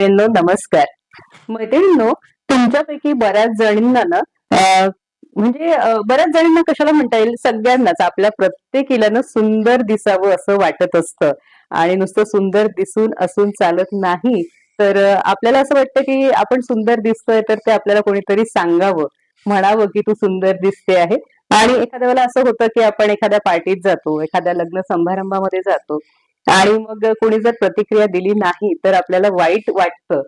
मैत्रिणींनो नमस्कार. मैत्रिणींनो तुमच्यापैकी बऱ्याच जणींना ना म्हणजे बऱ्याच जणींना कशाला म्हणता येईल? सगळ्यांनाच आपल्या प्रत्येकीला ना सुंदर दिसावं असं वाटत असतं. आणि नुसतं सुंदर दिसून असून चालत नाही. तर आपल्याला असं वाटतं की आपण सुंदर दिसतोय तर ते आपल्याला कोणीतरी सांगावं. म्हणावं की तू सुंदर दिसते आहे. आणि एखाद्या वेळेला असं होतं की आपण एखाद्या पार्टीत जातो एखाद्या लग्न समारंभामध्ये जातो. आणि मग कोणी जर प्रतिक्रिया दिली नाही तर आपल्याला वाईट वाटतं.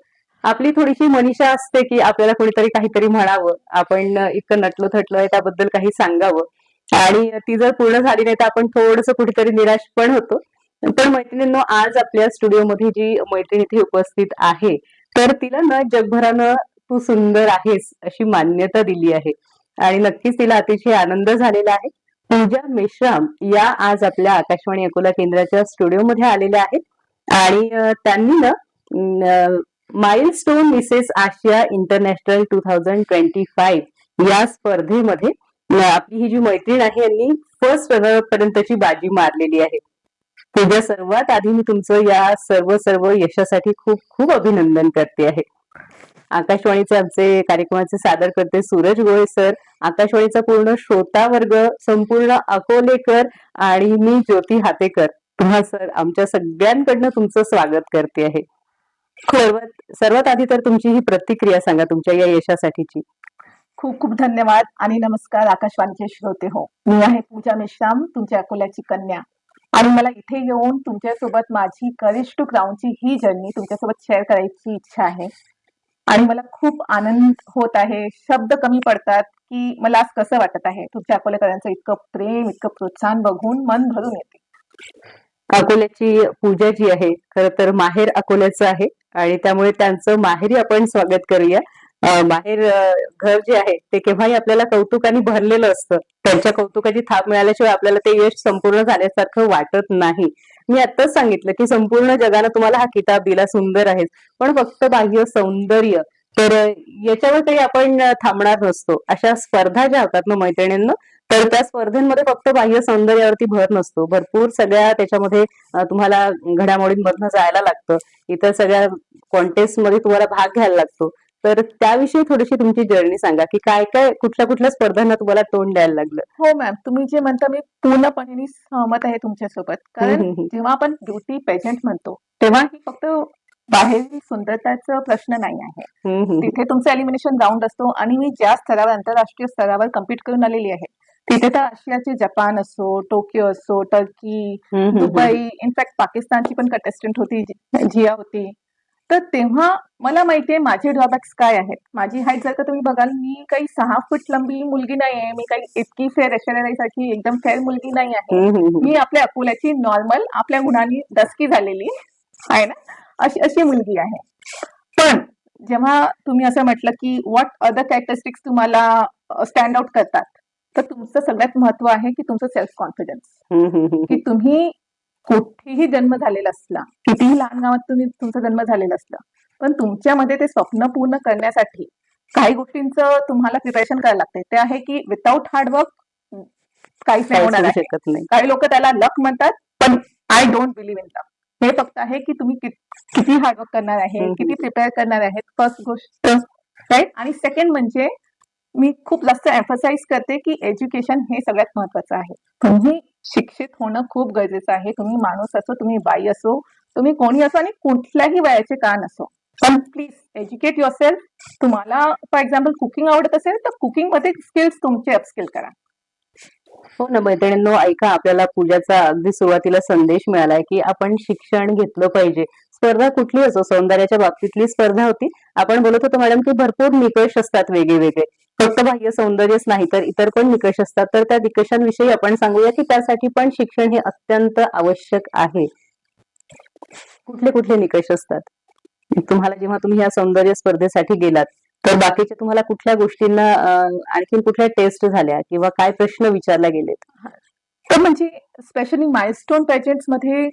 आपली थोडीशी मनीषा असते की आपल्याला कोणीतरी काहीतरी म्हणावं. आपण इतकं नटलो आहे त्याबद्दल काही सांगावं. आणि ती जर पूर्ण झाली नाही तर आपण थोडस कुठेतरी निराश पण होतो. पण मैत्रिणींनो आज आपल्या स्टुडिओमध्ये जी मैत्रीण इथे उपस्थित आहे तर तिला ना जगभरानं तू सुंदर आहेस अशी मान्यता दिली आहे. आणि नक्कीच तिला अतिशय आनंद झालेला आहे. पूजा मेश्राम या आज आपल्या आकाशवाणी अकोला केंद्राच्या स्टुडिओमध्ये आलेल्या आहेत. आणि त्यांनी ना milestone Mrs Asia international two thousand twenty five या स्पर्धेमध्ये आपली ही जी मैत्रीण आहे यांनी फर्स्ट पर्यंतची बाजी मारलेली आहे. पूजा सर्वात आधी मी तुमचं या सर्व सर्व यशासाठी खूप खूप अभिनंदन करते आहे. आकाशवाणीचे आमचे कार्यक्रमाचे सादर करते सूरज गोळे सर. आकाशवाणीचा पूर्ण श्रोता वर्ग संपूर्ण अकोलेकर आणि मी ज्योती हातेकर. तुम्हा सर आमच्या सगळ्यांकडनं तुमचं स्वागत करते आहे. सर्वात सर्वात आधी तर तुमची ही प्रतिक्रिया सांगा तुमच्या या यशासाठीची. खूप खूप धन्यवाद आणि नमस्कार आकाशवाणीचे श्रोते हो. मी आहे पूजा मेश्राम तुमच्या अकोल्याची कन्या. आणि मला इथे येऊन तुमच्यासोबत माझी करेज टू क्राऊनची ही जर्नी तुमच्यासोबत शेअर करायची इच्छा आहे. आणि मला खूप आनंद होत आहे. शब्द कमी पडतात की मला आज कसं वाटत आहे? तुमच्या अकोलेकरांचं इतकं प्रेम इतकं प्रोत्साहन बघून मन भरून येते. अकोल्याची पूजा जी आहे खर तर माहेर अकोल्याचं आहे आणि त्यामुळे त्यांचं माहेरी आपण स्वागत करूया. माहेर घर जे आहे ते केव्हाही आपल्याला कौतुकाने भरलेलं असतं. त्यांच्या कौतुकाची थाप मिळाल्याशिवाय आपल्याला ते यश संपूर्ण झाल्यासारखं वाटत नाही. मी आत्ताच सांगितलं की संपूर्ण जगानं तुम्हाला हा किताब दिला सुंदर आहे पण फक्त बाह्य सौंदर्य. तर याच्यावर काही आपण थांबणार नसतो. अशा स्पर्धा ज्या होतात ना मैत्रिणींना तर त्या स्पर्धेमध्ये फक्त बाह्य सौंदर्यावरती भर नसतो. भरपूर सगळ्या त्याच्यामध्ये तुम्हाला घडामोडींमधनं जायला लागतं. इतर सगळ्या कॉन्टेस्टमध्ये तुम्हाला भाग घ्यायला लागतो. तर त्याविषयी थोडीशी तुमची जर्नी सांगा की काय काय कुठल्या कुठल्या स्पर्धांना तुम्हाला तोंड द्यायला लागलं हो मॅम तुम्ही जे म्हणता मी पूर्णपणे सहमत आहे तुमच्यासोबत कारण. जेव्हा आपण ब्युटी पेजंट म्हणतो तेव्हा ही फक्त बाहेरील सुंदरताचा प्रश्न नाही आहे. तिथे तुमचं एलिमिनेशन राऊंड असतो आणि मी ज्या स्तरावर आंतरराष्ट्रीय स्तरावर कम्पीट करून आलेली आहे तिथे तर आशियाचे जपान असो टोकियो असो टर्की. दुबई इनफॅक्ट पाकिस्तानची पण कंटेस्टंट होती जिया होती तर तेव्हा मला माहितीये माझे ड्रॉबॅक्स काय आहेत. माझी हाईट जर का तुम्ही बघाल मी काही सहा फूट लंबी मुलगी नाही आहे मी काही इतकी फेअर ऐश्वर्यासाठी एकदम फेअर मुलगी नाही आहे. मी आपल्या अकोल्याची नॉर्मल आपल्या गुणांनी दसकी झालेली आहे ना? अशी अशी मुलगी आहे. पण जेव्हा तुम्ही असं म्हटलं की व्हॉट अदर कॅरेक्टरिस्टिक्स तुम्हाला स्टँड आउट करतात तर तुमचं सगळ्यात महत्त्व आहे की तुमचं सेल्फ कॉन्फिडन्स. की तुम्ही कुठेही जन्म झालेला असला कितीही लहान गावात तुम्ही तुमचा जन्म झालेला असला पण तुमच्यामध्ये ते स्वप्न पूर्ण करण्यासाठी काही गोष्टींचं तुम्हाला प्रिपरेशन करायला लागते ते आहे की विदाऊट हार्डवर्क काहीच नाही होणार शकत नाही. काही लोक त्याला लक म्हणतात पण I don't believe in luck हे फक्त आहे की तुम्ही कित- हार्डवर्क करणार आहे. किती प्रिपेअर करणार आहेत फर्स्ट गोष्ट राईट आणि सेकंड म्हणजे मी खूप जास्त एम्फसाइज करते की एज्युकेशन हे सगळ्यात महत्वाचं आहे. तुम्ही शिक्षित होणं खूप गरजेचं आहे. तुम्ही माणूस असो तुम्ही बाई असो तुम्ही कोणी असो आणि कुठल्याही वयाचे का नसो. पण प्लीज एज्युकेट युअर सेल्फ तुम्हाला फॉर एक्झाम्पल कुकिंग आवडत असेल तर कुकिंगमध्ये स्किल्स तुमचे अपस्किल करा. हो ना मैत्रिणींनो ऐका आपल्याला पूजाचा अगदी सुरुवातीला संदेश मिळालाय की आपण शिक्षण घेतलं पाहिजे. स्पर्धा कुठली असो सौंदर्याच्या बाबतीतली स्पर्धा होती. आपण बोलत होतो मॅडम की भरपूर निकष असतात वेगळे वेगळे फक्त बाह्य सौंदर्यच नाही तर इतर पण निकष असतात? तर त्या निकषांविषयी आपण सांगूया की त्यासाठी पण शिक्षण हे अत्यंत आवश्यक आहे. कुठले कुठले निकष असतात? तुम्हाला जेव्हा तुम्ही या सौंदर्य स्पर्धेसाठी गेलात तर बाकीच्या तुम्हाला कुठल्या गोष्टींना आणखीन कुठल्या टेस्ट झाल्या किंवा काय प्रश्न विचारला गेलेत? तर म्हणजे स्पेशली माइलस्टोन पेजेंट्समध्ये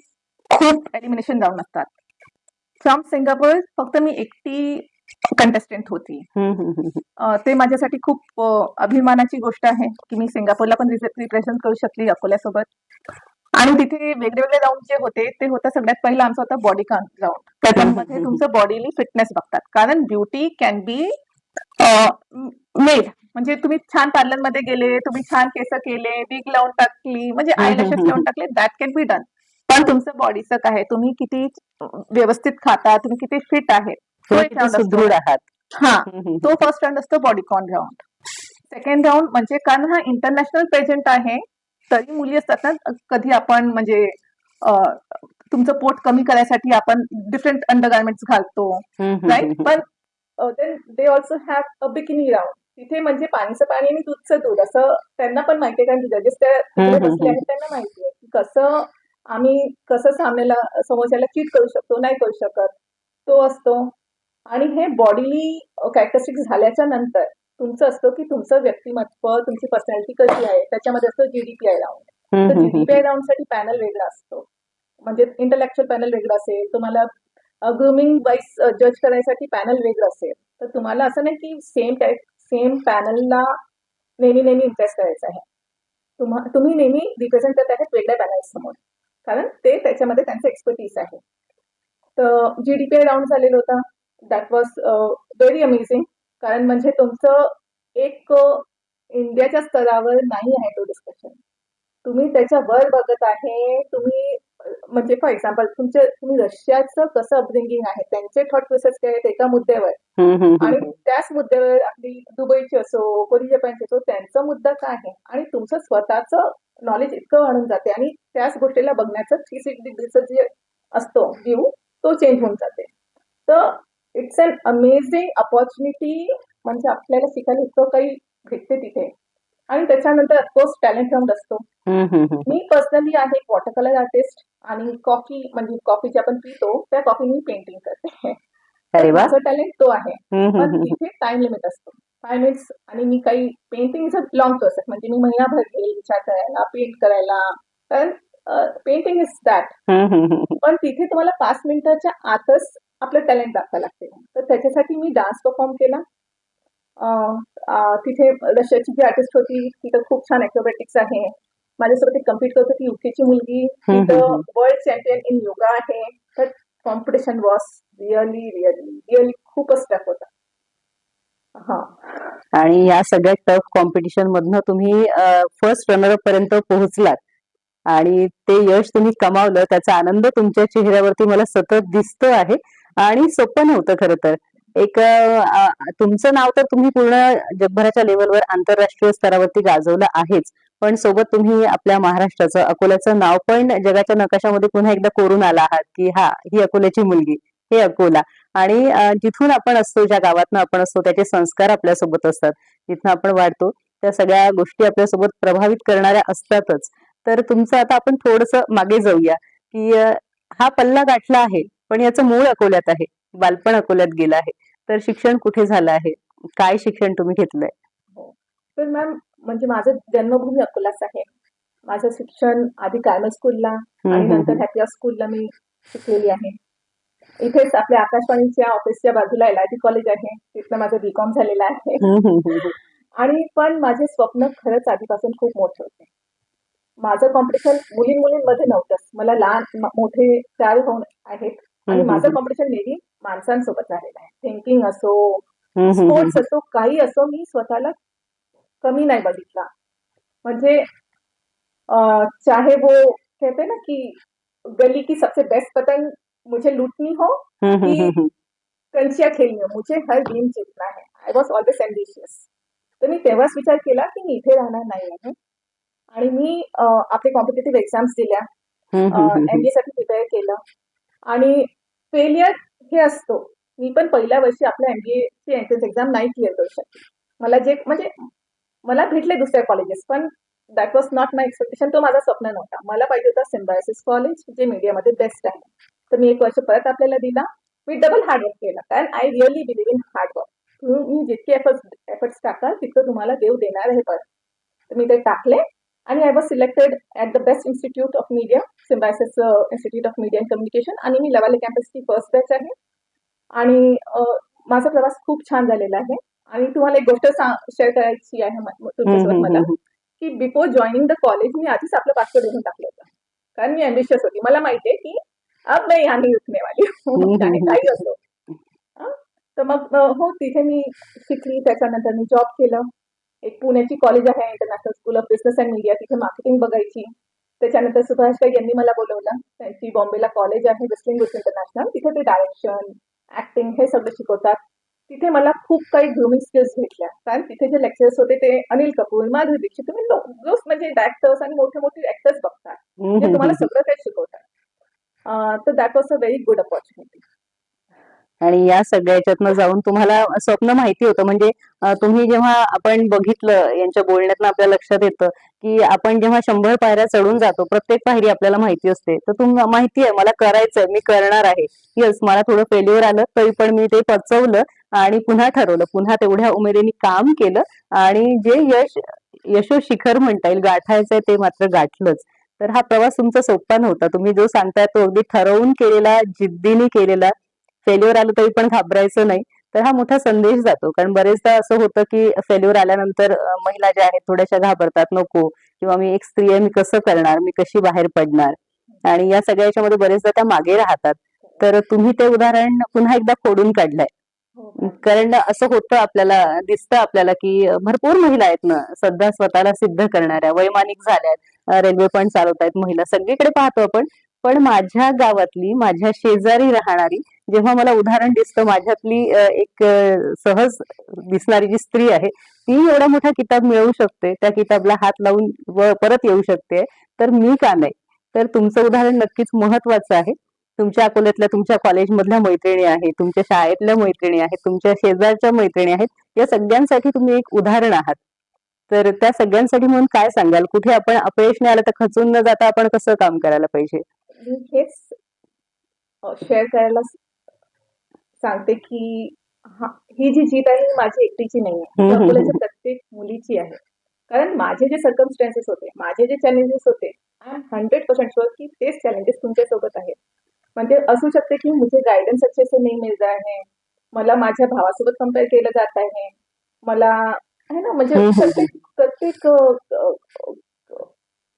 खूप एलिमिनेशन जाऊन असतात फ्रॉम सिंगापूर फक्त मी एकटी कंटेस्टंट होती. ते माझ्यासाठी खूप अभिमानाची गोष्ट आहे की मी सिंगापूरला पण रिप्रेझेंट करू शकली अकोल्यासोबत. आणि तिथे वेगळे वेगळे राऊंड जे होते ते होतं सगळ्यात पहिलं आमचं होतं बॉडी काउंट राऊंड त्याच्यामध्ये. तुमचं बॉडीली फिटनेस बघतात. कारण ब्युटी कॅन बी मेड म्हणजे तुम्ही छान पार्लरमध्ये गेले तुम्ही छान केस केले विग लावून टाकली म्हणजे आय लॅशेस. लावून टाकले दॅट कॅन बी डन पण तुमचं बॉडीचं काय तुम्ही किती व्यवस्थित खाता तुम्ही किती फिट आहे? तो एक. सुदृढ आहात. हा. तो फर्स्ट राऊंड असतो बॉडीकॉन राऊंड सेकंड राऊंड म्हणजे कारण हा इंटरनॅशनल पेजंट आहे तरी मुली असतात ना कधी आपण म्हणजे तुमचं पोट कमी करायसाठी आपण डिफरंट अंडरगार्मेंट्स घालतो राईट. पण then they also have a bikini round तिथे म्हणजे पाणीचं पाणी आणि दूधचं दूध असं त्यांना पण माहितीये कारण जजेस बसले आहेत त्यांना माहिती आहे की कसं आम्ही कसं सामन्याला समोरच्याला चीट करू शकतो नाही करू शकत. तो असतो. आणि हे बॉडीली कॅरेक्टरिस्टिक झाल्याच्यानंतर तुमचं असतं की तुमचं व्यक्तिमत्व तुमची पर्सनॅलिटी कशी आहे त्याच्यामध्ये असतं जीडीपीआय राऊंड तर. जीडीपीआय राऊंडसाठी पॅनल वेगळा असतो. म्हणजे इंटलेक्च्युअल पॅनल वेगळं असेल तुम्हाला ग्रुमिंग वाईज जज करायसाठी पॅनल वेगळं असेल तर तुम्हाला असं नाही की सेम टाईप सेम पॅनलला नेहमी नेहमी इम्प्रेस करायचं आहे. तुम्हा तुम्ही नेहमी रिप्रेझेंट करत आहेत वेगळ्या पॅनल समोर. कारण ते त्याच्यामध्ये त्यांचं एक्सपर्टीज आहे. तर G D P I round झालेलं होतं. दॅट वॉज व्हेरी अमेझिंग कारण म्हणजे तुमचं एक इंडियाच्या स्तरावर नाही आहे तो डिस्कशन तुम्ही त्याच्या वर बघत आहे तुम्ही म्हणजे फॉर एक्झाम्पल तुमचे तुम्ही रशियाचं कसं अपब्रिंगिंग आहे त्यांचे थॉट प्रोसेस काय आहेत एका मुद्द्यावर. आणि त्याच मुद्द्यावर आपली दुबईची असो कोणी जपानची असो त्यांचा मुद्दा काय आहे? आणि तुमचं स्वतःचं नॉलेज इतकं वाढून जाते आणि त्याच गोष्टीला बघण्याचं थ्री सिक्स्टी डिग्रीचं जे असतो व्ह्यू तो चेंज होऊन जाते. तर इट्स अन अमेझिंग अपॉर्च्युनिटी म्हणजे आपल्याला शिकायला इतकं काही भेटते तिथे. आणि त्याच्यानंतर ऑफकोर्स टॅलेंट राऊंड असतो. मी पर्सनली आहे एक वॉटर कलर आर्टिस्ट आणि कॉफी म्हणजे कॉफी जे आपण पितो त्या कॉफी मी पेंटिंग करते. माझं टॅलेंट तो आहे. पण. तिथे टाइम लिमिट असतो. फाय मिनिट्स आणि मी काही painting is a long process म्हणजे मी महिनाभर घेईल विचार करायला पेंट करायला कारण पेंटिंग इज दॅट. पण तिथे तुम्हाला पाच मिनिटाच्या आतच आपलं टॅलेंट दाखवायला लागते. तर त्याच्यासाठी मी डान्स परफॉर्म केला. तिथे रशियाची जी आर्टिस्ट होती तिथं खूप छान अॅक्रोबॅटिक्स आहे. माझ्यासोबत एक कंप्लीट करत होती युकेची मुलगी. तिथं. वर्ल्ड चॅम्पियन इन योगा आहे. तर competition was really really really खूपच टफ होता. हा. आणि या सगळ्या टफ कॉम्पिटिशन मधनं तुम्ही फर्स्ट रनर पर्यंत पोहोचलात. आणि ते यश तुम्ही कमावलं त्याचा आनंद तुमच्या चेहऱ्यावरती मला सतत दिसतो आहे. आणि सोपं नव्हतं खरं तर. एक तुमचं नाव तर तुम्ही पूर्ण जगभराच्या लेवलवर आंतरराष्ट्रीय स्तरावरती गाजवलं आहेच. पण सोबत तुम्ही आपल्या महाराष्ट्राचं अकोल्याचं नाव पण जगाच्या नकाशामध्ये पुन्हा एकदा कोरून आला आहात की हा ही अकोल्याची मुलगी हे अकोला. आणि जिथून आपण असतो ज्या गावातनं आपण असतो त्याचे संस्कार आपल्यासोबत असतात. जिथून आपण वाढतो त्या सगळ्या गोष्टी आपल्यासोबत प्रभावित करणाऱ्या असतातच. तर तुमचं आता आपण थोडस मागे जाऊया की हा पल्ला गाठला आहे. पण याचं मूळ अकोल्यात आहे. बालपण अकोल्यात गेलं आहे. तर शिक्षण कुठे झालं आहे? काय शिक्षण तुम्ही घेतलंय? तर मॅम म्हणजे माझं जन्मभूमी अकोलाच आहे. माझं शिक्षण आधी कार्मल स्कूलला आणि नंतर. हॅपियर स्कूलला मी शिकलेली आहे. इथेच आपल्या आकाशवाणीच्या ऑफिसच्या बाजूला एल आय टी कॉलेज आहे. तिथलं माझं बीकॉम झालेलं आहे. आणि पण माझे स्वप्न खरंच आधीपासून खूप मोठे होते. माझं कॉम्पिटिशन मुलीं मुलींमध्ये नव्हतंच. मला लहान मोठे चार भाऊ आहेत. आणि हम्म, माझं हम्म. कॉम्पिटिशन नेहमी माणसांसोबत झालेलं आहे थिंकिंग असो हम्म, हम्म, स्पोर्ट्स हम्म. असो काही असो मी स्वतःला कमी नाही बघितला म्हणजे चाहे वो कहते ना कि गली की सबसे बेस्ट पतंग मुझे लूटनी हो हम्म, हम्म, कि हम्म. कंचिया खेळणी हो मुझे हर गेम जीतना है आय वॉज़ ऑलवेज एम्बिशियस तर मी तेव्हाच विचार केला की मी इथे राहणार नाही आहे आणि मी आपले कॉम्पिटेटिव्ह एक्झाम्स दिल्या हम्म, हम्म, हम्म, हम्म. एमबीए साठी प्रिपेअर केलं आणि फेलियर हे असतो. मी पण पहिल्या वर्षी आपल्या एमबीए ची एंट्रन्स एक्झाम नाही क्लिअर करू शकते मला जे म्हणजे मला भेटले दुसऱ्या कॉलेजेस पण that was not my expectation तो माझा स्वप्न नव्हता. मला पाहिजे होता सिम्बायसिस कॉलेज जे मीडियामध्ये बेस्ट आहे. तर मी एक वर्ष परत आपल्याला दिला. मी डबल हार्डवर्क केला. कारण I really believe in hard work तुम्ही जितके एफर्ट्स एफर्ट्स टाकाल तितकं तुम्हाला देव देणार आहे परत. मी ते टाकले. आणि I was selected at the best institute of media Symbiosis institute of media and communication आणि मी लवाले कॅम्पसची फर्स्ट बॅच आहे. आणि अं, माझा प्रवास खूप छान झालेला आहे. आणि तुम्हाला एक गोष्ट शेअर करायची आहे तुमच्यासोबत मला. की बिफोर जॉईनिंग द कॉलेज मी आधीच आपलं पासपोर्ट देऊन टाकलं होतं. कारण मी अम्बिशियस होती. मला माहितीये की अब नहीं रुकने वाली हूँ. आणि काही असो? तर मग हो तिथे मी शिकली. त्याच्यानंतर मी जॉब केलं. एक पुण्याची कॉलेज आहे international school of business and media तिथे मार्केटिंग बघायची. त्याच्यानंतर सुभाष भाई यांनी मला बोलवलं. त्यांची बॉम्बेला कॉलेज आहे बुक्स इंटरनॅशनल तिथे ते डायरेक्शन ऍक्टिंग हे सगळं शिकवतात. तिथे मला खूप काही ग्रुमिंग स्किल्स भेटल्या. कारण तिथे जे लेक्चर्स होते ते अनिल कपूर माधुरी दीक्षित तुम्ही लो- रोज म्हणजे डायरेक्टर्स आणि मोठे मोठे ऍक्टर्स बघतात. ते तुम्हाला सगळं काही शिकवतात. तर that was a very good opportunity आणि या सगळ्याच्यातनं जाऊन तुम्हाला स्वप्न माहिती होतं. म्हणजे तुम्ही जेव्हा आपण बघितलं यांच्या बोलण्यातनं आपल्या लक्षात येतं की आपण जेव्हा शंभर पायऱ्या चढून जातो प्रत्येक पायरी आपल्याला माहिती असते. तर तुम्हाला माहिती आहे मला करायचंय मी करणार आहे. यस मला थोडं फेल्युअर आलं तरी पण मी ते पचवलं आणि पुन्हा ठरवलं. पुन्हा तेवढ्या उमेदीने काम केलं आणि जे यश यशो शिखर म्हणता येईल गाठायचंय ते मात्र गाठलंच. तर हा प्रवास तुमचा सोपा नव्हता. तुम्ही जो सांगताय तो अगदी ठरवून केलेला जिद्दीने केलेला फेल्युअर आलं तरी पण घाबरायचं नाही. तर हा मोठा संदेश जातो. कारण बरेचदा असं होतं की फेल्युअर आल्यानंतर महिला ज्या आहेत थोड्याशा घाबरतात नको. किंवा मी एक स्त्री आहे मी कसं करणार? मी कशी बाहेर पडणार? आणि या सगळ्या याच्यामध्ये बरेचदा त्या मागे राहतात. तर तुम्ही ते उदाहरण पुन्हा एकदा खोडून काढलंय. कारण असं होतं आपल्याला दिसतं आपल्याला की भरपूर महिला आहेत ना सध्या स्वतःला सिद्ध करणाऱ्या वैमानिक झाल्यात. रेल्वे पण चालवत आहेत महिला. सगळीकडे पाहतो आपण. पण माझ्या गावातली माझ्या शेजारी राहणारी जेव्हा मला उदाहरण दिसतं माझ्यातली एक सहज दिसणारी जी स्त्री आहे ती एवढा मोठा किताब मिळवू शकते त्या किताबला हात लावून व परत येऊ शकते तर मी का नाही? तर तुमचं उदाहरण नक्कीच महत्वाचं आहे. तुमच्या अकोल्यातल्या तुमच्या कॉलेजमधल्या मैत्रिणी आहेत तुमच्या शाळेतल्या मैत्रिणी आहेत तुमच्या शेजारच्या मैत्रिणी आहेत या सगळ्यांसाठी तुम्ही एक उदाहरण आहात. तर त्या सगळ्यांसाठी म्हणून काय सांगाल? कुठे आपण अपयश नाही आलं तर खचून न जाता आपण कसं काम करायला पाहिजे? मी हेच शेअर करायला सांगते की हा ही जी जीत आहे ही माझी एकटीची नाही आहे अकोल्याच्या. प्रत्येक मुलीची आहे. कारण माझे जे सर्कमस्टॅन्सेस होते माझे जे चॅलेंजेस होते I am hundred percent sure की तेच चॅलेंजेस तुमच्यासोबत आहेत. म्हणजे असू शकते की मुझे गायडन्स अच्छे से नहीं मिल रहा है. मला माझ्या भावासोबत कंपेअर केलं जात आहे. मला है ना म्हणजे प्रत्येक प्रत्येक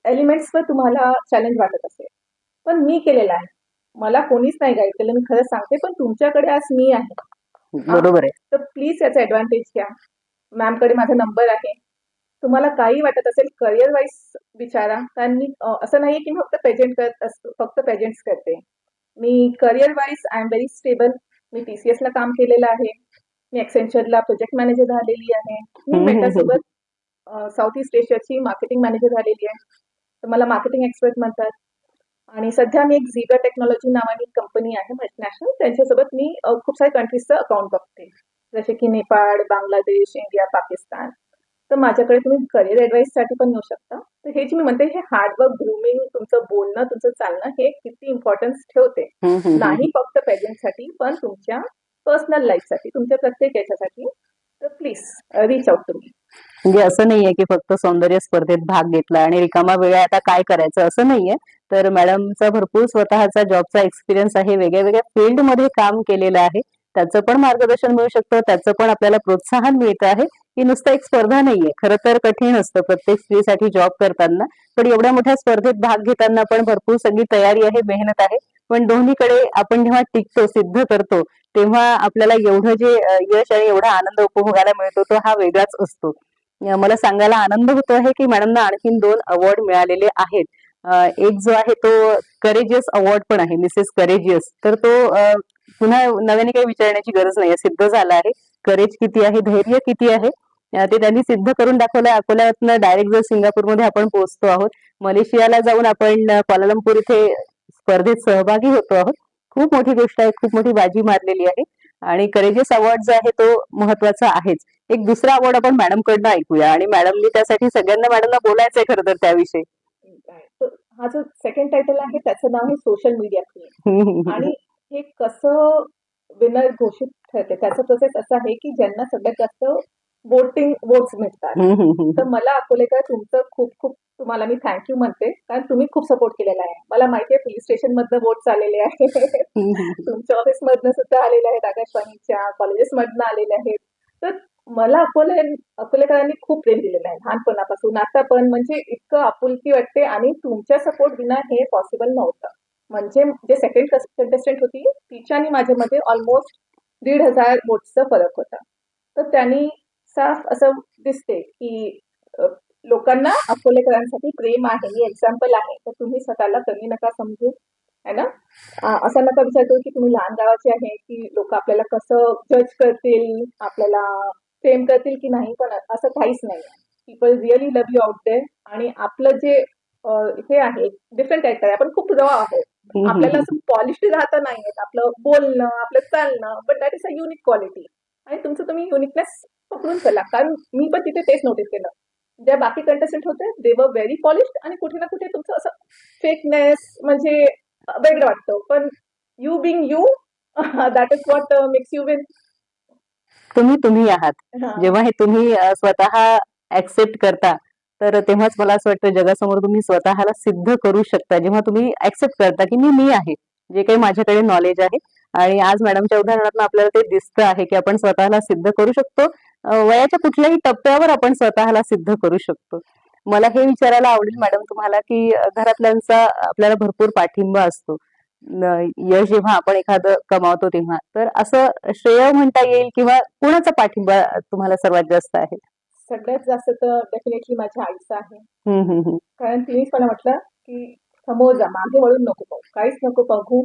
एलिमेंट्सवर तुम्हाला चॅलेंज वाटत असेल. पण मी केलेलं आहे. मला कोणीच नाही गाईड केलं मी खरं सांगते पण तुमच्याकडे आज मी आहे. बरोबर आहे. तर प्लीज याचा ऍडव्हान्टेज घ्या. मॅमकडे माझा नंबर आहे. तुम्हाला काही वाटत असेल करिअर वाईज विचारा. कारण मी असं नाहीये की मी फक्त पेजेंट करत असतो फक्त पेजेंट्स करते. मी career wise I am very stable me TCS ला काम केलेलं आहे. मी एक्सेंचरला प्रोजेक्ट मॅनेजर झालेली आहे. मी मेटासोबत साऊथ ईस्ट एशियाची मार्केटिंग मॅनेजर झालेली आहे. तर मला मार्केटिंग एक्सपर्ट म्हणतात. आणि सध्या मी एक झिगा टेक्नॉलॉजी नावानी कंपनी आहे मल्टीनॅशनल त्यांच्यासोबत मी खूप साऱ्या कंट्रीजचं अकाउंट बघते. जसे की नेपाळ बांगलादेश इंडिया पाकिस्तान. तर माझ्याकडे तुम्ही करिअरसाठी पण येऊ शकता. तर हे जे मी म्हणते हे हार्डवर्क ग्रुमिंग तुमचं बोलणं तुमचं चालणं हे किती इम्पॉर्टन्स ठेवते. नाही फक्त पेजेंटसाठी पण तुमच्या पर्सनल लाईफसाठी तुमच्या प्रत्येक याच्यासाठी. तर प्लीज रीच आउट मी म्हणजे असं नाहीये की फक्त सौंदर्य स्पर्धेत भाग घेतला आणि रिकामा वेळ आता काय करायचं? असं नाहीये. तर मॅडमचा भरपूर स्वतःचा जॉबचा एक्सपिरियन्स आहे वेगळ्या वेगळ्या फील्डमध्ये काम केलेलं आहे. त्याचं पण मार्गदर्शन मिळू शकतं त्याचं पण आपल्याला प्रोत्साहन मिळतं आहे. ही नुसतं एक स्पर्धा नाहीये. खरं तर कठीण असतं प्रत्येक स्त्रीसाठी जॉब करताना. पण एवढ्या मोठ्या स्पर्धेत भाग घेताना पण भरपूर सगळी तयारी आहे मेहनत आहे. पण दोन्हीकडे आपण जेव्हा टिकतो सिद्ध करतो तेव्हा आपल्याला एवढं जे यश आणि एवढा आनंद उपभोगायला मिळतो तो हा वेगळाच असतो. मला सांगायला आनंद होतो आहे की मॅडमना आणखीन दोन अवॉर्ड मिळालेले आहेत. एक जो आहे तो करेजियस अवॉर्ड पण आहे मिसेस करेजियस तर तो पुन्हा नव्याने काही विचारण्याची गरज नाही सिद्ध झाला आहे. करेज किती आहे धैर्य किती आहे ते त्यांनी सिद्ध करून दाखवलं अकोल्यातनं डायरेक्ट जर सिंगापूरमध्ये आपण पोहोचतो आहोत मलेशियाला जाऊन आपण क्वालालंपूर इथे स्पर्धेत सहभागी होतो आहोत. खूप मोठी गोष्ट आहे खूप मोठी बाजी मारलेली आहे. आणि करेजियस अवॉर्ड जो आहे तो महत्त्वाचा आहेच. एक दुसरा अवॉर्ड आपण मॅडम कडनं ऐकूया. आणि मॅडमनी त्यासाठी सगळ्यांना मॅडमना बोलायचंय खरं तर त्याविषयी. हा जो सेकंड टायटल आहे त्याचं नाव आहे सोशल मीडिया आणि हे कसं विनर घोषित ठरते? त्याचं प्रोसेस असं आहे की ज्यांना सगळ्यात जास्त वोटिंग वोट्स मिळतात. तर मला अकोलेकर तुमचं खूप खूप तुम्हाला मी थँक्यू म्हणते. कारण तुम्ही खूप सपोर्ट केलेला आहे. मला माहिती आहे पोलीस स्टेशन मधनं वोट्स आलेले आहेत. तुमच्या ऑफिस मधनं सुद्धा आलेले आहेत आकाशवाणीच्या कॉलेजेस मधनं आलेले आहेत. तर मला अकोले अकोलेकरांनी खूप प्रेम दिलेलं आहे लहानपणापासून. आता पण म्हणजे इतकं आपुलकी वाटते आणि तुमच्या सपोर्ट विना हे पॉसिबल नव्हतं. म्हणजे जे सेकंड कंटेस्टंट होती तिच्या आणि माझ्यामध्ये ऑलमोस्ट दीड हजार वोट्सचा फरक होता. तर त्यांनी साफ असं दिसते की लोकांना अकोलेकरांसाठी प्रेम आहे ही एक्झाम्पल आहे. तर तुम्ही स्वतःला कमी नका समजू है ना? असं नका विचार करू की तुम्ही लहान गावाचे आहे की लोक आपल्याला कसं जज करतील आपल्याला फेम करतील की नाही पण असं काहीच नाही. People really love you out there आणि आपलं जे हे आहे डिफरंट कॅरेक्टर आहे. आपण खूप रॉ आहोत. आपल्याला असं पॉलिश राहता नाही येत आपलं बोलणं आपलं चालणं but that is a unique quality आणि तुमचं तुम्ही युनिकनेस पकडून चला. कारण मी पण तिथे तेच नोटीस केलं. ज्या बाकी कंटेस्टंट होते दे वर व्हेरी पॉलिश आणि कुठे ना कुठे तुमचं असं फेकनेस म्हणजे वेगळं वाटतं. पण you being you that is what makes you win तुम्ही तुम्ही आहात. जेव्हा हे तुम्ही स्वतः ऍक्सेप्ट करता तर तेव्हाच मला असं वाटतं जगासमोर तुम्ही स्वतःला सिद्ध करू शकता. जेव्हा तुम्ही ऍक्सेप्ट करता की मी मी आहे. जे काही माझ्याकडे नॉलेज आहे आणि आज मॅडमच्या उदाहरणातून आपल्याला ते दिसतं आहे की आपण स्वतःला सिद्ध करू शकतो. वयाच्या कुठल्याही टप्प्यावर आपण स्वतःला सिद्ध करू शकतो. मला हे विचारायला आवडेल मॅडम तुम्हाला की घरातल्यांचा आपल्याला भरपूर पाठिंबा असतो. यश जेव्हा आपण एखादं कमावतो तेव्हा. तर असं श्रेय म्हणता येईल किंवा कुणाचा पाठिंबा तुम्हाला सर्वात जास्त आहे? सगळ्यात जास्त तर डेफिनेटली माझ्या आईचं आहे. कारण तिनेच मला म्हटलं की समोर जा मागे वळून नको पाहू. काहीच नको बघू.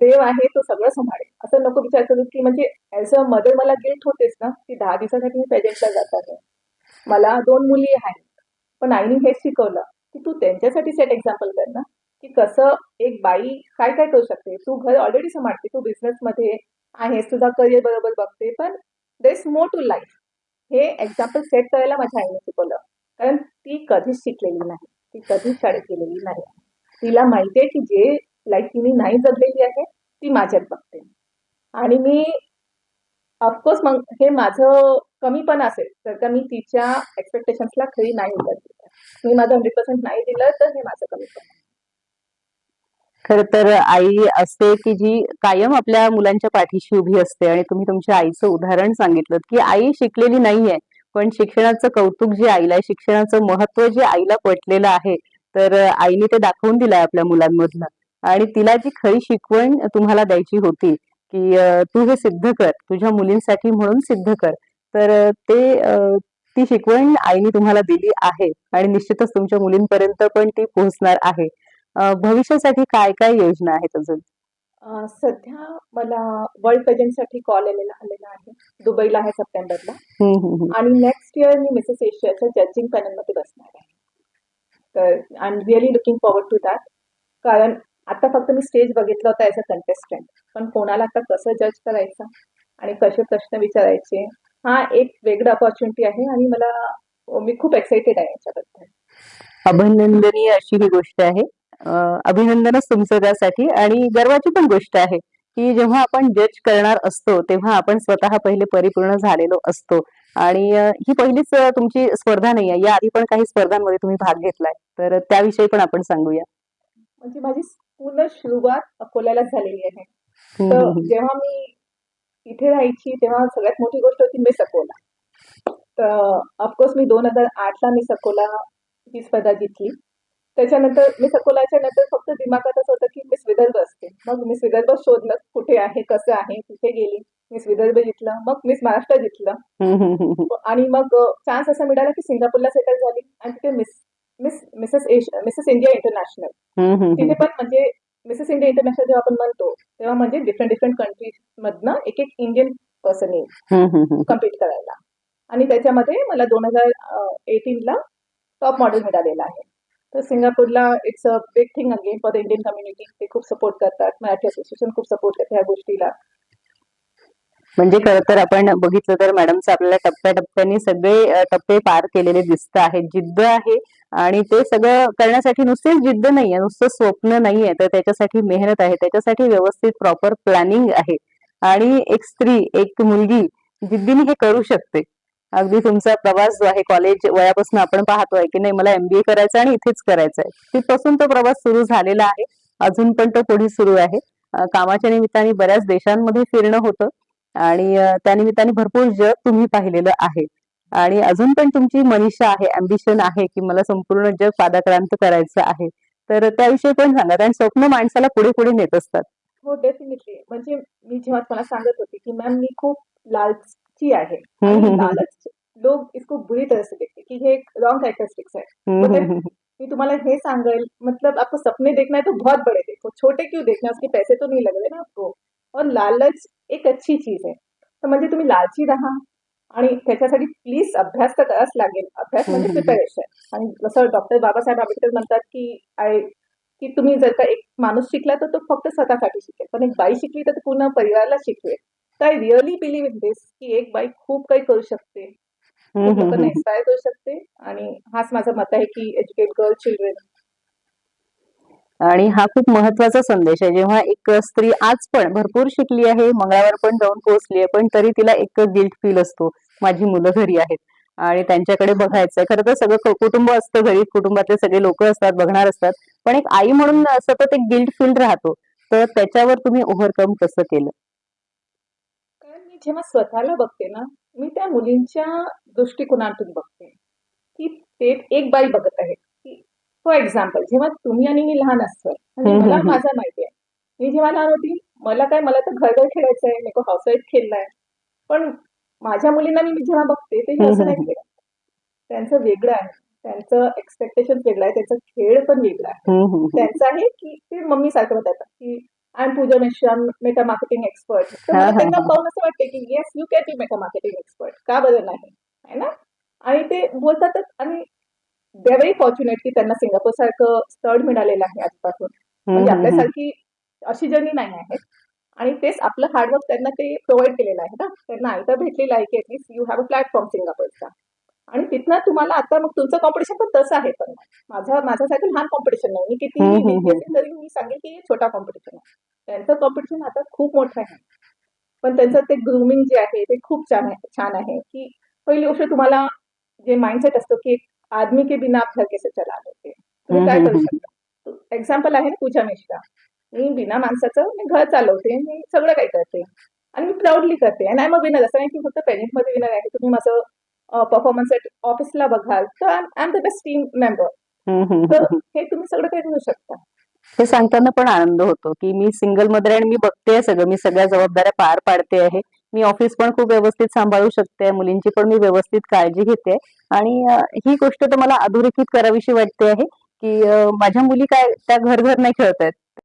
देव आहे तो सगळं सांभाळेल. असं नको विचार करू की म्हणजे ऍज अ मदर मला गिल्ट होतेच ना की दहा दिवसासाठी मी प्रेझेंटला जात आहे. मला दोन मुली आहेत पण आईने हेच शिकवलं की तू त्यांच्यासाठी सेट एक्झाम्पल कर ना की कसं एक बाई काय काय करू शकते. तू घर ऑलरेडी सांभाळते तू बिझनेसमध्ये मध्ये आहेस तुझा करिअर बरोबर बघते पण there is more to life हे एक्झाम्पल सेट करायला माझ्या आईने शिकवलं. कारण ती कधीच शिकलेली नाही ती कधीच शाळेत गेलेली नाही. तिला माहितीये की जे लाईफ तिने नाही जगलेली आहे ती माझ्यात बघते. आणि मी ऑफकोर्स मग हे माझं कमीपण असेल तर का मी तिच्या एक्सपेक्टेशन्सला खरी नाही उतरली. मी माझं हंड्रेड पर्सेंट नाही दिलं तर हे माझं कमी पण खर तर आई असते की जी कायम आपल्या मुलांच्या पाठीशी उभी असते आणि तुम्ही तुमच्या आईचं उदाहरण सांगितलं की आई शिकलेली नाहीये पण शिक्षणाचं कौतुक जे आईला आहे शिक्षणाचं महत्त्व जे आईला पटलेलं आहे तर आईने ते दाखवून दिलंय आपल्या मुलांमधलं. आणि तिला जी खरी शिकवण तुम्हाला द्यायची होती की तू हे सिद्ध कर तुझ्या मुलींसाठी म्हणून सिद्ध कर तर ते ती शिकवण आईने तुम्हाला दिली आहे आणि निश्चितच तुमच्या मुलींपर्यंत पण ती पोहोचणार आहे. भविष्यासाठी काय काय योजना आहेत अजून? सध्या मला वर्ल्ड पेजंटसाठी कॉल आलेला आलेला आहे. दुबईला आहे सप्टेंबरला. आणि नेक्स्ट इयर मी मिसेस एशियाच्या जजिंग पॅनलमध्ये बसणार आहे. तर I am really looking forward to that कारण आता फक्त मी स्टेज बघितलं होतं ॲज अ कंटेस्टंट पण कोणाला आता कसं जज करायचं? आणि कसे प्रश्न विचारायचे? हा एक वेगळं अपॉर्च्युनिटी आहे आणि मला मी खूप एक्साइटेड आहे याच्याबद्दल. अभिनंदनीय अशी ही गोष्ट आहे. अभिनंदनच तुमचं त्यासाठी. आणि गर्वाची पण गोष्ट आहे की जेव्हा आपण जज करणार असतो तेव्हा आपण स्वतः पहिले परिपूर्ण झालेलो असतो. आणि ही पहिलीच तुमची स्पर्धा नाही आहे. या आधी पण काही स्पर्धांमध्ये तुम्ही भाग घेतलाय. तर त्याविषयी पण आपण सांगूया. म्हणजे माझी पूर्ण सुरुवात अकोल्यालाच झालेली आहे. हम्म, तर हम्म. जेव्हा मी इथे राहायची तेव्हा सगळ्यात मोठी गोष्ट होती मिस अकोला. तर ऑफकोर्स मी दोन हजार आठला मिस अकोला ही स्पर्धा जिंकली. त्याच्यानंतर मिस अकोलाच्या नंतर फक्त दिमागात असं होतं की मिस विदर्भ असते मग मिस विदर्भ शोधलं कुठे आहे कसं आहे तिथे गेली. मिस विदर्भ जिंकलं मग मिस महाराष्ट्र जिंकलं. आणि मग चान्स असा मिळाला की सिंगापूरला सेटल झाली आणि तिथे miss miss Mrs Mrs India international तिथे. पण म्हणजे मिसेस इंडिया इंटरनॅशनल जेव्हा आपण म्हणतो तेव्हा म्हणजे डिफरंट डिफरंट कंट्रीज मधनं एक एक इंडियन पर्सन येईल. कम्पीट करायला. आणि त्याच्यामध्ये मला दोन हजार एटीनला टॉप मॉडेल मिळालेला आहे. तर सिंगापूरला it's a big thing again for the Indian community ते खूप सपोर्ट करतात. मराठी असोसिएशन खूप सपोर्ट करते ह्या गोष्टीला. म्हणजे खरं तर आपण बघितलं तर मॅडमचं आपल्याला टप्प्याटप्प्याने सगळे टप्पे पार केलेले दिसत आहेत. जिद्द आहे आणि ते सगळं करण्यासाठी नुसतेच जिद्द नाहीये नुसतं स्वप्न नाहीये. तर त्याच्यासाठी मेहनत आहे त्याच्यासाठी व्यवस्थित प्रॉपर प्लॅनिंग आहे. आणि एक स्त्री एक मुलगी जिद्दीने हे करू शकते. अगदी तुमचा प्रवास जो आहे कॉलेज वयापासून आपण पाहतोय की नाही मला एमबीए करायचं आणि इथेच करायचं आहे तिथपासून तो प्रवास सुरू झालेला आहे. अजून पण तो पुढे सुरू आहे. कामाच्या निमित्ताने बऱ्याच देशांमध्ये फिरणं होतं. आणि त्या त्यानिमित्ताने भरपूर जग तुम्ही पाहिलेलं आहे. आणि अजून पण तुमची मनीषा आहे अम्बिशन आहे की मला संपूर्ण जग पादाक्रांत करायचं आहे. तर त्याविषयी पण सांगा कारण स्वप्न माणसाला पुढे पुढे नेत असतात. हो डेफिनेटली म्हणजे मी जेव्हा तुम्हाला सांगत होती की मॅम मी खूप लालची आहे. लालच लोग इसको बुरी तरह से देखते कि ये एक रॉन्ग कैरेक्टरिस्टिक्स है हम्म. मी तुम्हाला हे सांगेल मतलब आपको सपने देखना है तो बहुत बड़े देखो. छोटे क्यों देखना उसके पैसे तो नहीं लग रहे ना आपको. और लालच एक अच्छी चीज आहे तर म्हणजे तुम्ही लालची राहा. आणि त्याच्यासाठी प्लीज अभ्यास तर करावाच लागेल. अभ्यास म्हणजे. प्रिपरेशन. आणि जसं डॉक्टर बाबासाहेब आंबेडकर म्हणतात की आय की तुम्ही जर का एक माणूस शिकला तर तो फक्त स्वतःसाठी शिकेल. पण एक बाई शिकली तर ती पूर्ण परिवाराला शिकवेल. तर I really believe in this की एक बाई खूप काही करू शकते. खूप लोकांना. इन्स्पायर करू शकते. आणि हाच माझं मत आहे की एज्युकेट गर्ल चिल्ड्रेन आणि हा खूप महत्त्वाचा संदेश आहे. जेव्हा एक स्त्री आज पण भरपूर शिकली आहे मंगळावर पण जाऊन पोहोचली आहे पण तरी तिला एक गिल्ट फील असतो माझी मुलं घरी आहेत. आणि त्यांच्याकडे बघायचं खरं तर सगळं कुटुंब असतं घरी कुटुंबातले सगळे लोक असतात बघणार असतात. पण एक आई म्हणून सतत एक गिल्ट फील राहतो. तर त्याच्यावर तुम्ही ओव्हरकम कसं केलं? कारण मी जेव्हा स्वतःला बघते ना मी त्या मुलींच्या दृष्टिकोनातून बघते. की ते एक बाई बघत आहे फॉर एक्झाम्पल जेव्हा तुम्ही आणि मी लहान असतो म्हणजे मला. माझं माहिती आहे. मी जेव्हा लहान होती मला काय मला तर घर घर खेळायचं आहे मी हाऊसवाईफ खेळलाय पण माझ्या मुलींना मी जेव्हा बघते ते असं नाही. खेळत. त्यांचं वेगळं आहे. त्यांचं एक्सपेक्टेशन वेगळं आहे. त्यांचा खेळ पण वेगळा आहे. त्यांचं आहे की ते मम्मी सारखं म्हणतात की I am Pooja Meshram Meta marketing expert तर त्यांना. पाहून असं वाटते की yes you can be Meta marketing expert का बरं नाही? आहे ना? आणि ते बोलतातच आणि दे व्हेरी फॉर्च्युनेट की त्यांना सिंगापूर सारखं स्थळ मिळालेलं आहे आजपासून. म्हणजे. आपल्यासारखी अशी जर्नी नाही आहे. आणि तेच आपलं हार्डवर्क त्यांना ते प्रोव्हाइड केलेलं आहे ना. त्यांना आयता भेटलेलं आहे की at least you have a platform सिंगापूरचा. आणि तिथनं तुम्हाला आता मग तुमचं कॉम्पिटिशन पण तसं आहे पण. माझा माझ्यासाठी लहान कॉम्पिटिशन नाही. मी असेल तरी मी सांगेल की छोटा कॉम्पिटिशन आहे. त्यांचं कॉम्पिटिशन आता खूप मोठं आहे. पण त्यांचं ते ग्रुमिंग जे आहे ते खूप छान आहे छान आहे की पहिली गोष्ट तुम्हाला जे माइंडसेट असतो की आदमी के बिना आप घर कैसे चला लेते तुम्ही काय करू शकता? एक्झाम्पल आहे ना पूजा मिश्रा. मी बिना माणसाचं मी घर चालवते मी सगळं काही करते. आणि मी प्राऊडली करते. आणि आय मग विनर असं नाही की फक्त पेरेंटमध्ये विनर आहे. तुम्ही माझं परफॉर्मन्स ऑफिसला बघाल तर I am the best team member तर. हे तुम्ही सगळं काही करू शकता. हे सांगताना पण आनंद होतो की मी सिंगल मदर आहे आणि मी बघते सगळं. मी सगळ्या जबाबदाऱ्या पार पाडते आहे. मी ऑफिस पण खूप व्यवस्थित सांभाळू शकते मुलींची पण मी व्यवस्थित काळजी घेते. आणि ही गोष्ट तर मला अधोरेखित करावीशी वाटते आहे की माझ्या मुली काय त्या घर घर नाही खेळत आहेत